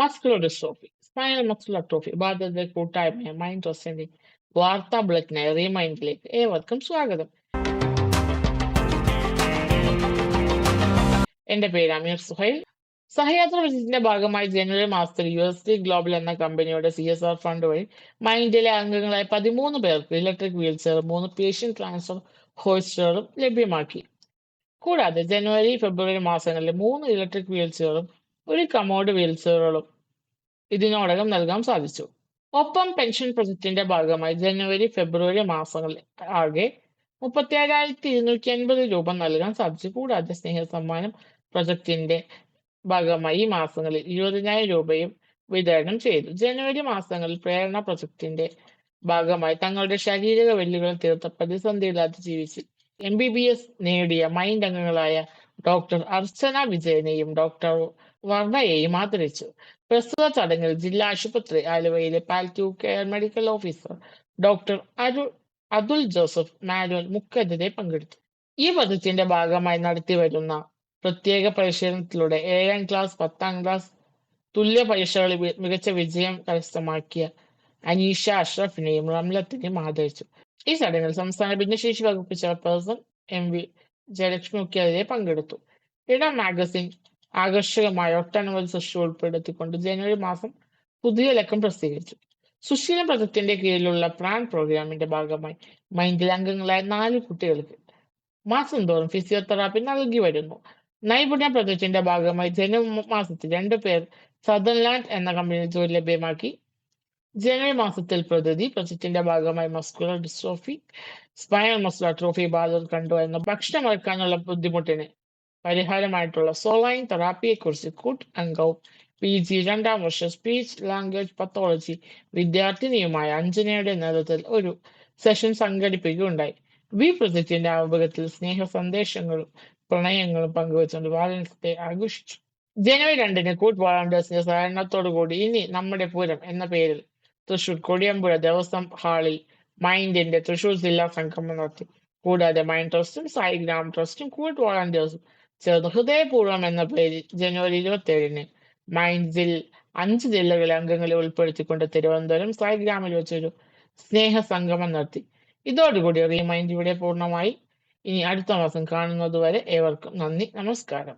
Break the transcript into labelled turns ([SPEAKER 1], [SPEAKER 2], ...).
[SPEAKER 1] Muscular dystrophy spinal muscular trophy ബാധിതരുടെ കൂട്ടായ്മ mind ട്രസ്റ്റിന്റെ വാർത്താ ബുള്ളറ്റിനായ റീമൈൻഡിലേക്ക് ഏവർക്കും സ്വാഗതം. എന്റെ പേര് അമീർ സുഹൈൽ. സഹയാത്ര വിസിറ്റിന്റെ ഭാഗമായി ജനുവരി മാസത്തിൽ യു എസ് ഡി ഗ്ലോബൽ എന്ന കമ്പനിയുടെ സി എസ് ആർ ഫണ്ട് വഴി മൈൻഡിലെ അംഗങ്ങളായ പതിമൂന്ന് പേർക്ക് ഇലക്ട്രിക് വീൽ ചെയർ മൂന്ന് പേഷ്യൻ ട്രാൻസ്ഫർ ഹോസ്റ്ററും ലഭ്യമാക്കി. കൂടാതെ ജനുവരി ഫെബ്രുവരി മാസങ്ങളിൽ മൂന്ന് ഇലക്ട്രിക് വീൽ ചെയറും ഒരു കമോഡ് വീൽ ചെയറുകളും ഇതിനോടകം നൽകാൻ സാധിച്ചു. ഒപ്പം പെൻഷൻ പ്രൊജക്ടിന്റെ ഭാഗമായി ജനുവരി ഫെബ്രുവരി മാസങ്ങളിൽ ആകെ മുപ്പത്തി ഏഴായിരത്തി ഇരുന്നൂറ്റി അൻപത് രൂപ നൽകാൻ സാധിച്ചു. കൂടാതെ സ്നേഹ സമ്മാനം പ്രൊജക്ടിന്റെ ഭാഗമായി ഈ മാസങ്ങളിൽ ഇരുപതിനായിരം രൂപയും വിതരണം ചെയ്തു. ജനുവരി മാസങ്ങളിൽ പ്രേരണ പ്രൊജക്ടിന്റെ ഭാഗമായി തങ്ങളുടെ ശാരീരിക വെല്ലുവിളി തീർത്ത പ്രതിസന്ധിയില്ലാതെ ജീവിച്ച് എം ബി ബി എസ് നേടിയ മൈൻഡ് അംഗങ്ങളായ ഡോക്ടർ അർച്ചന വിജയനെയും ഡോക്ടർ വർണയെയും ആദരിച്ചു. പ്രസ്തുത ചടങ്ങിൽ ജില്ലാ ആശുപത്രി ആലുവയിലെ palliative care medical officer doctor Arul Athul Joseph Manuel മുഖ്യതിരെ പങ്കെടുത്തു. ഈ പദ്ധതിന്റെ ഭാഗമായി നടത്തിവരുന്ന പ്രത്യേക പരിശീലനത്തിലൂടെ ഏഴാം ക്ലാസ് പത്താം ക്ലാസ് തുല്യ പരീക്ഷകളിൽ മികച്ച വിജയം കരസ്ഥമാക്കിയ അനീഷ അഷ്റഫിനെയും റംലത്തിനെയും ആദരിച്ചു. ഈ ചടങ്ങിൽ സംസ്ഥാന ഭിന്നശേഷി വകുപ്പ് ചെയർപേഴ്സൺ എം വി ജയലക്ഷ്മി അതിലെ പങ്കെടുത്തു. ഇട മാഗസിൻ ആകർഷകമായ ഒട്ടനവധി സൃഷ്ടി ഉൾപ്പെടുത്തിക്കൊണ്ട് ജനുവരി മാസം പുതിയ ലക്കം പ്രസിദ്ധീകരിച്ചു. സുശീല പദത്തിന്റെ കീഴിലുള്ള പ്ലാൻ പ്രോഗ്രാമിന്റെ ഭാഗമായി മൈൻഡിൽ അംഗങ്ങളായ നാല് കുട്ടികൾക്ക് മാസം തോറും ഫിസിയോതെറാപ്പി നൽകി വരുന്നു. നൈപുണ്യ പ്രൊജക്ടിന്റെ ഭാഗമായി ജനുവരി മാസത്തിൽ രണ്ടു പേർ സദർലാൻഡ് എന്ന കമ്പനിയിൽ ജോലി ലഭ്യമാക്കി. ജനുവരി മാസത്തിൽ പ്രതിനിധി പ്രൊജക്ടിന്റെ ഭാഗമായി muscular dystrophy. Spinal muscular atrophy ബാധിതർ കണ്ടുവരുന്ന ഭക്ഷണം വയ്ക്കാനുള്ള ബുദ്ധിമുട്ടിന് പരിഹാരമായിട്ടുള്ള സോളൈൻ തെറാപ്പിയെക്കുറിച്ച് കൂട്ട് അംഗവും പി ജി രണ്ടാം വർഷ സ്പീച്ച് ലാംഗ്വേജ് പത്തോളജി വിദ്യാർത്ഥിനിയുമായ അഞ്ജനയുടെ നേതൃത്വത്തിൽ ഒരു സെഷൻ സംഘടിപ്പിക്കുകയുണ്ടായി. വി പ്രൊജക്ടിന്റെ ആമുഖത്തിൽ സ്നേഹ സന്ദേശങ്ങളും പ്രണയങ്ങളും പങ്കുവച്ചുകൊണ്ട് വാലൻസ് ആഘോഷിച്ചു. ജനുവരി രണ്ടിന് കൂട്ട് വോളണ്ടിയേഴ്സിന്റെ സഹകരണത്തോടു കൂടി ഇനി നമ്മുടെ പൂരം എന്ന പേരിൽ തൃശൂർ കൊടിയമ്പുഴ ദേവസ്വം ഹാളിൽ മൈൻഡിന്റെ തൃശൂർ ജില്ലാ സംഗമം നടത്തി. കൂടാതെ മൈൻഡ് ട്രസ്റ്റും സായി ഗ്രാം ട്രസ്റ്റും കൂട്ട് വോളണ്ടിയേഴ്സും ചേർന്ന് ഹൃദയപൂർവം എന്ന പേരിൽ ജനുവരി ഇരുപത്തി ഏഴിന് മൈൻഡിൽ അഞ്ച് ജില്ലകളിലെ അംഗങ്ങളെ ഉൾപ്പെടുത്തിക്കൊണ്ട് തിരുവനന്തപുരം സായി ഗ്രാമിൽ വെച്ചൊരു സ്നേഹ സംഗമം നടത്തി. ഇതോടുകൂടി റീമൈൻഡ് ഇവിടെ പൂർണമായി. ഇനി അടുത്ത മാസം കാണുന്നത് വരെ ഏവർക്കും നന്ദി നമസ്കാരം.